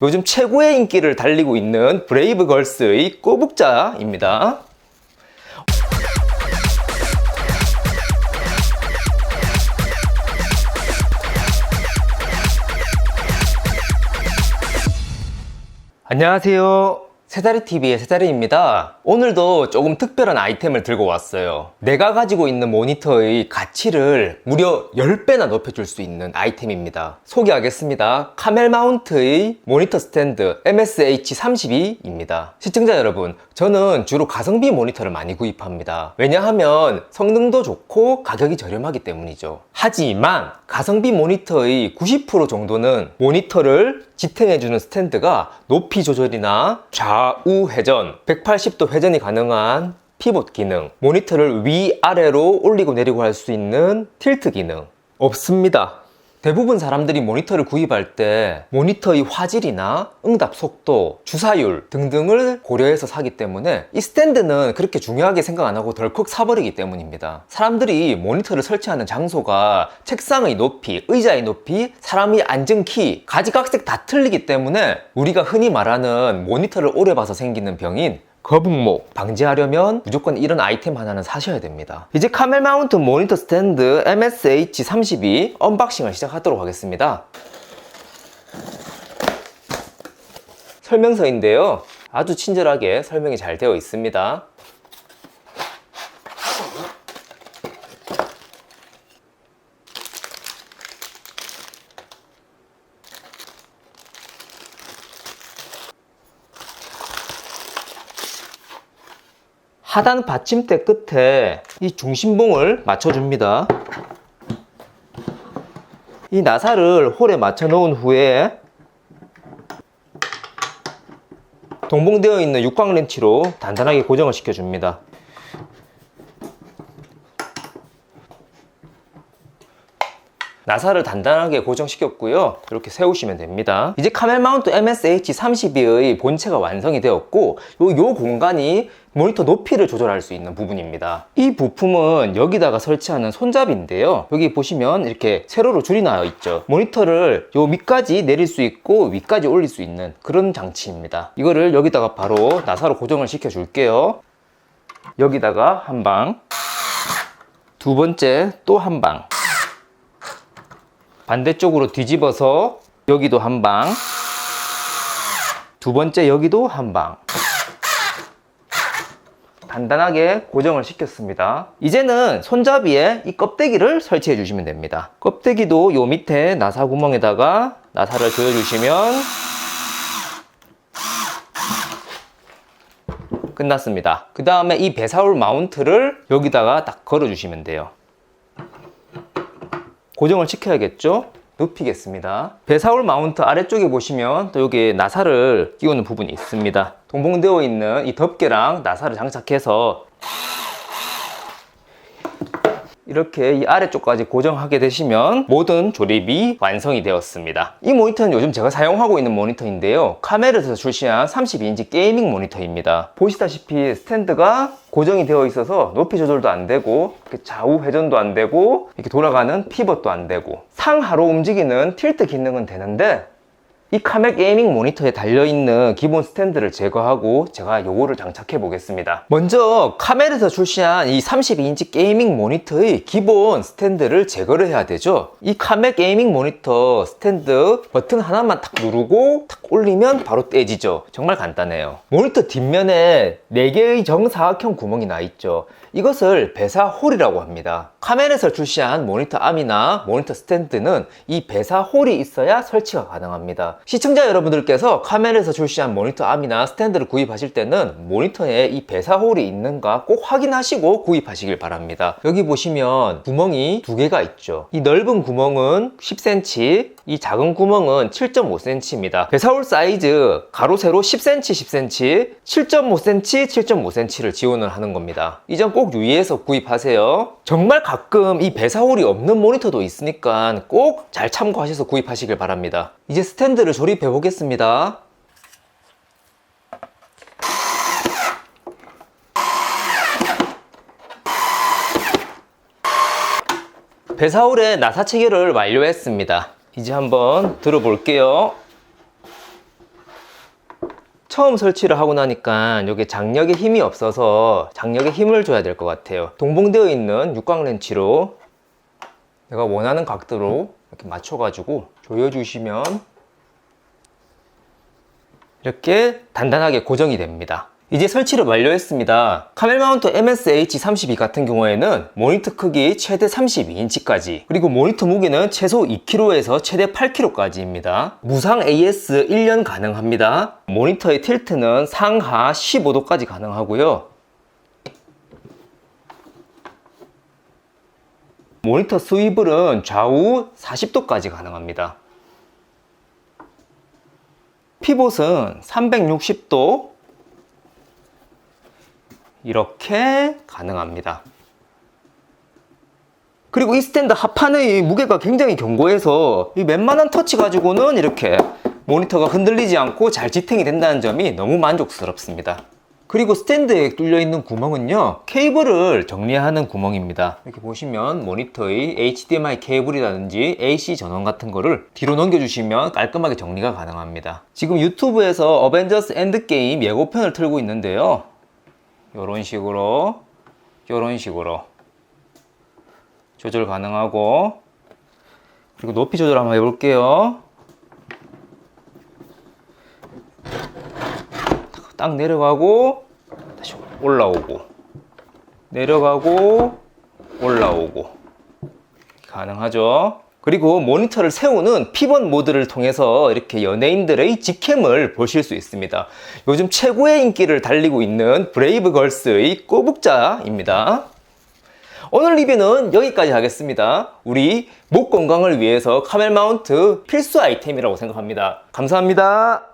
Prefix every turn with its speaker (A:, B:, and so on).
A: 요즘 최고의 인기를 달리고 있는 브레이브 걸스의 꼬북자입니다. 안녕하세요. 세다리TV의 세다리입니다. 오늘도 조금 특별한 아이템을 들고 왔어요. 내가 가지고 있는 모니터의 가치를 무려 10배나 높여줄 수 있는 아이템입니다. 소개하겠습니다. 카멜 마운트의 모니터 스탠드 MSH32입니다. 시청자 여러분, 저는 주로 가성비 모니터를 많이 구입합니다. 왜냐하면 성능도 좋고 가격이 저렴하기 때문이죠. 하지만 가성비 모니터의 90% 정도는 모니터를 지탱해주는 스탠드가 높이 조절이나 좌우 회전, 180도 회전이 가능한 피봇 기능, 모니터를 위아래로 올리고 내리고 할 수 있는 틸트 기능 없습니다. 대부분 사람들이 모니터를 구입할 때 모니터의 화질이나 응답 속도, 주사율 등등을 고려해서 사기 때문에 이 스탠드는 그렇게 중요하게 생각 안 하고 덜컥 사버리기 때문입니다. 사람들이 모니터를 설치하는 장소가 책상의 높이, 의자의 높이, 사람이 앉은 키, 가지각색 다 틀리기 때문에 우리가 흔히 말하는 모니터를 오래 봐서 생기는 병인 거북목 방지하려면 무조건 이런 아이템 하나는 사셔야 됩니다. 이제 카멜 마운트 모니터 스탠드 MSH32 언박싱을 시작하도록 하겠습니다. 설명서인데요. 아주 친절하게 설명이 잘 되어 있습니다 하단 받침대 끝에 이 중심봉을 맞춰줍니다. 이 나사를 홀에 맞춰 놓은 후에 동봉되어 있는 육광 렌치로 단단하게 고정을 시켜줍니다. 나사를 단단하게 고정시켰고요. 이렇게 세우시면 됩니다. 이제 카멜 마운트 MSH32의 본체가 완성이 되었고 요, 요 공간이 모니터 높이를 조절할 수 있는 부분입니다. 이 부품은 여기다가 설치하는 손잡이인데요. 여기 보시면 이렇게 세로로 줄이 나와 있죠. 모니터를 요 밑까지 내릴 수 있고 위까지 올릴 수 있는 그런 장치입니다. 이거를 여기다가 바로 나사로 고정을 시켜 줄게요. 여기다가 한 방, 두 번째 또 한 방, 반대쪽으로 뒤집어서 여기도 한 방, 두 번째 여기도 한 방. 간단하게 고정을 시켰습니다. 이제는 손잡이에 이 껍데기를 설치해 주시면 됩니다. 껍데기도 요 밑에 나사 구멍에다가 나사를 조여 주시면 끝났습니다. 그 다음에 이 배사울 마운트를 여기다가 딱 걸어 주시면 돼요. 고정을 시켜야겠죠? 눕히겠습니다. 배사울 마운트 아래쪽에 보시면 또 여기 나사를 끼우는 부분이 있습니다. 동봉되어 있는 이 덮개랑 나사를 장착해서 이렇게 이 아래쪽까지 고정하게 되시면 모든 조립이 완성이 되었습니다. 이 모니터는 요즘 제가 사용하고 있는 모니터인데요. 카멜에서 출시한 32인치 게이밍 모니터입니다. 보시다시피 스탠드가 고정이 되어 있어서 높이 조절도 안 되고 좌우 회전도 안 되고 이렇게 돌아가는 피벗도 안 되고 상하로 움직이는 틸트 기능은 되는데 이 카맥 게이밍 모니터에 달려있는 기본 스탠드를 제거하고 제가 요거를 장착해 보겠습니다. 먼저 카멜에서 출시한 이 32인치 게이밍 모니터의 기본 스탠드를 제거를 해야 되죠. 이 카맥 게이밍 모니터 스탠드 버튼 하나만 탁 누르고 탁 올리면 바로 떼지죠. 정말 간단해요. 모니터 뒷면에 4개의 정사각형 구멍이 나 있죠 이것을 배사홀이라고 합니다. 카멜에서 출시한 모니터 암이나 모니터 스탠드는 이 배사홀이 있어야 설치가 가능합니다. 시청자 여러분들께서 카멜에서 출시한 모니터 암이나 스탠드를 구입하실 때는 모니터에 이 배사홀이 있는가 꼭 확인하시고 구입하시길 바랍니다. 여기 보시면 구멍이 두 개가 있죠. 이 넓은 구멍은 10cm, 이 작은 구멍은 7.5cm입니다. 배사홀 사이즈 가로 세로 10cm, 10cm, 7.5cm, 7.5cm를 지원을 하는 겁니다. 이 점 꼭 유의해서 구입하세요. 정말 가끔 이 배사홀이 없는 모니터도 있으니까 꼭 잘 참고하셔서 구입하시길 바랍니다. 이제 스탠드를 조립해 보겠습니다. 배사홀의 나사 체결을 완료했습니다. 이제 한번 들어볼게요. 처음 설치를 하고 나니까 여기 장력에 힘이 없어서 장력에 힘을 줘야 될 것 같아요. 동봉되어 있는 육각 렌치로 내가 원하는 각도로 이렇게 맞춰가지고 조여주시면 이렇게 단단하게 고정이 됩니다. 이제 설치를 완료했습니다. 카멜 마운트 MSH32 같은 경우에는 모니터 크기 최대 32인치까지 그리고 모니터 무게는 최소 2kg에서 최대 8kg까지입니다. 무상 AS 1년 가능합니다. 모니터의 틸트는 상하 15도까지 가능하고요. 모니터 스위블은 좌우 40도까지 가능합니다. 피봇은 360도 이렇게 가능합니다. 그리고 이 스탠드 합판의 무게가 굉장히 견고해서 이 웬만한 터치 가지고는 이렇게 모니터가 흔들리지 않고 잘 지탱이 된다는 점이 너무 만족스럽습니다. 그리고 스탠드에 뚫려 있는 구멍은요 케이블을 정리하는 구멍입니다 이렇게 보시면 모니터의 HDMI 케이블이라든지 AC 전원 같은 거를 뒤로 넘겨주시면 깔끔하게 정리가 가능합니다 지금 유튜브에서 어벤져스 엔드게임 예고편을 틀고 있는데요 이런 식으로 이런 식으로. 조절 가능하고. 그리고 높이 조절 한번 해볼게요. 딱 내려가고 다시 올라오고. 내려가고 올라오고. 가능하죠 그리고 모니터를 세우는 피벗 모드를 통해서 이렇게 연예인들의 직캠을 보실 수 있습니다. 요즘 최고의 인기를 달리고 있는 브레이브 걸스의 꼬북자입니다. 오늘 리뷰는 여기까지 하겠습니다. 우리 목 건강을 위해서 카멜 마운트 필수 아이템이라고 생각합니다. 감사합니다